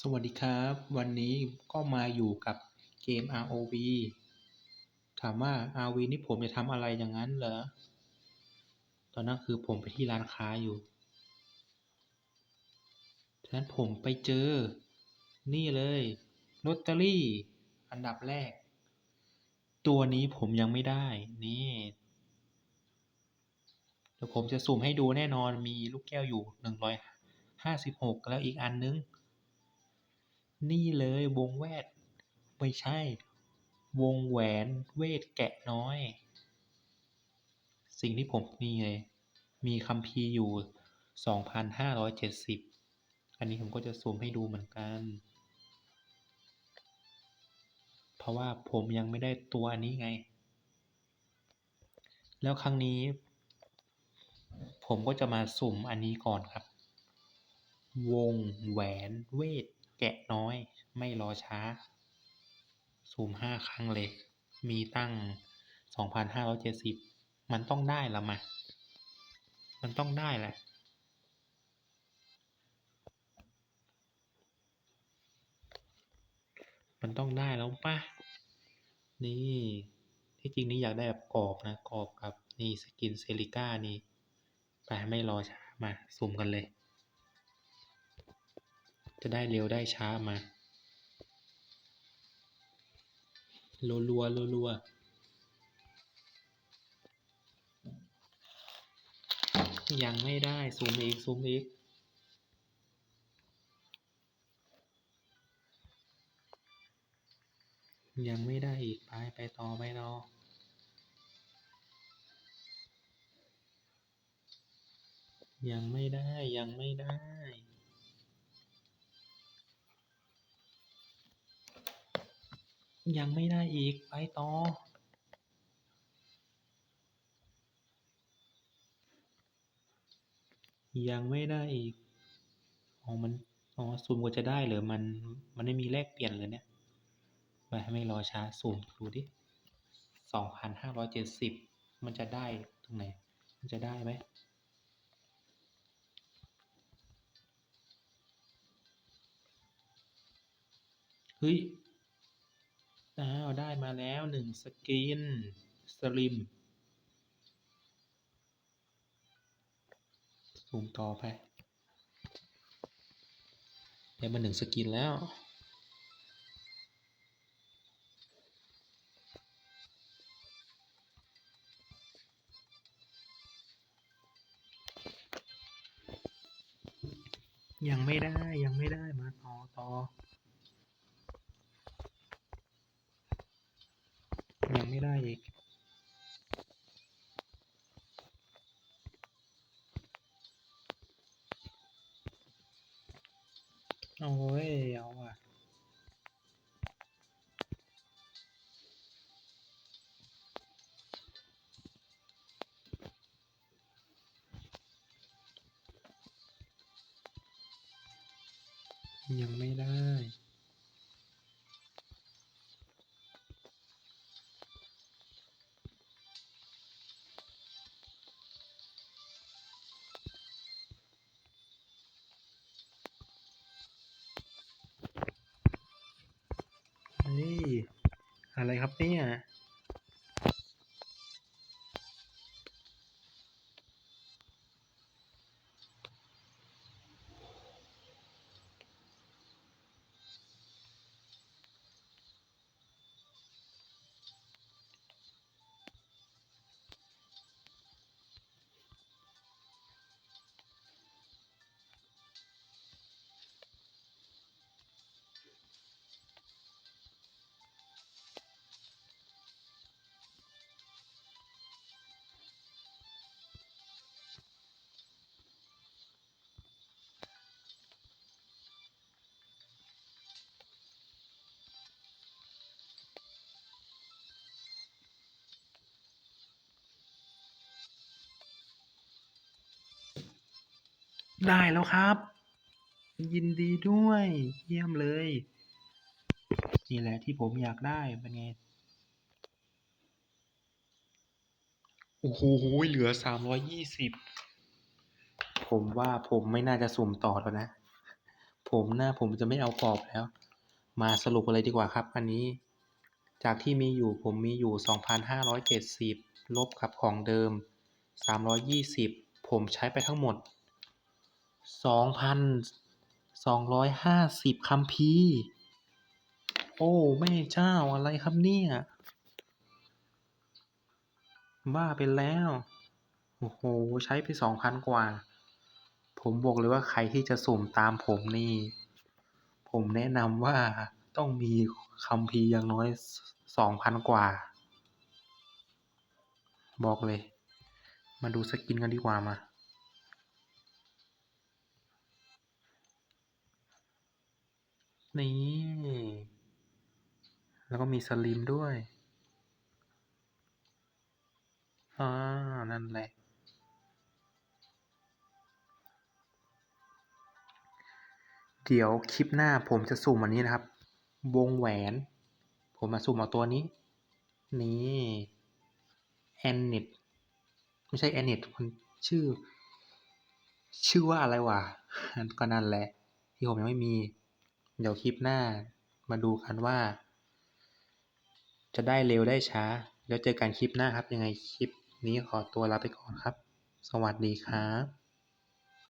สวัสดีครับ วันนี้ก็มาอยู่กับเกม ROV ถามว่า ROV นี่ผมจะทำอะไรอย่างนั้นเหรอ ตอนนั้นคือผมไปที่ร้านค้าอยู่ฉะนั้นผมไปเจอ นี่เลยลอตเตอรี่ อันดับแรก ตัวนี้ผมยังไม่ได้ นี่เดี๋ยวผมจะสุ่มให้ดูแน่นอนมีลูกแก้วอยู่หนึ่งร้อยห้าสิบหกแล้วอีกอันนึง นี่เลยวงแวด ไม่ใช่ วงแหวนเวทแกะน้อย สิ่งที่ผมนี่เลย มีคัมภีร์อยู่สองพันห้าร้อยเจ็ดสิบอันนี้ผมก็จะซูมให้ดูเหมือนกัน เพราะว่าผมยังไม่ได้ตัวอันนี้ไง แล้วครั้งนี้ ผมก็จะมาสุ่มอันนี้ก่อนครับ วงแหวนเวท แกะน้อยไม่รอช้าสุ่มห้าครั้งเลย มีตั้งสองพันห้าร้อยเจ็ดสิบมันต้องได้ละมา มันต้องได้แหละมันต้องได้แล้วป่ะ นี่ ที่จริงนี่อยากได้แบบกรอบนะ กรอบครับนี่สกินเซริก้านี่ ไปไม่รอช้ามาสุ่มกันเลย จะได้เร็วได้ช้ามารัวรัวรัวรัวยังไม่ได้ซูมอีกซูมอีกยังไม่ได้อีกไปไปต่อไปต่อยังไม่ได้ยังไม่ได้ ยังไม่ได้อีก ไปต่อ ยังไม่ได้อีก อ๋อ มัน อ๋อสุ่มกว่าจะได้เหรอ มัน มันไม่มีแลกเปลี่ยนเลยเนี่ย ไปไม่รอช้าสุ่มดูดิสองพันห้าร้อยเจ็ดสิบ มันจะได้ตรงไหน มันจะได้ไหมเฮ้ย อ้าวได้มาแล้วหนึ่งสกิน สลิมซูมต่อไปได้มาหนึ่งสกินแล้วยังไม่ได้ยังไม่ได้มาต่อต่อ ยัง ไม่ได้อีกโอ้ยเอาอะยังไม่ได้ อะไรครับเนี่ย ได้แล้วครับ ยินดีด้วย เยี่ยมเลย นี่แหละที่ผมอยากได้เป็นไง โอ้โหเหลือสามร้อยยี่สิบผมว่าผมไม่น่าจะสุ่มต่อแล้วนะผผมนะผมจะไม่เอากรอบแล้ว มาสรุปกันเลยดีกว่าครับ อันนี้ จากที่มีอยู่ผมมีอยู่ 2,570 ลบกับของเดิม 320 ผมใช้ไปทั้งหมด 2,250คัมภีร์ โอ้ แม่เจ้าอะไรครับเนี่ย บ้าไปแล้ว โอ้โห ใช้ไป2,000กว่า ผมบอกเลยว่าใครที่จะสุ่มตามผมนี่ ผมแนะนำว่าต้องมีคัมภีร์อย่างน้อย2,000กว่า บอกเลย มาดูสกินกันดีกว่ามา นี่ แล้วก็มีสลิมด้วย อ่า นั่นแหละ เดี๋ยวคลิปหน้าผมจะสุ่มอันนี้นะครับ วงแหวน ผมมาสุ่มเอาตัวนี้ นี่แอนน็ตไม่ใช่แอนน็ตมันชื่อ ชื่อว่าอะไรวะก็นั่นแหละ ที่ผมยังไม่มี เดี๋ยวคลิปหน้ามาดูกันว่า จะได้เร็วได้ช้า แล้วเจอกันคลิปหน้าครับ ยังไงคลิปนี้ขอตัวลาไปก่อนครับ สวัสดีครับ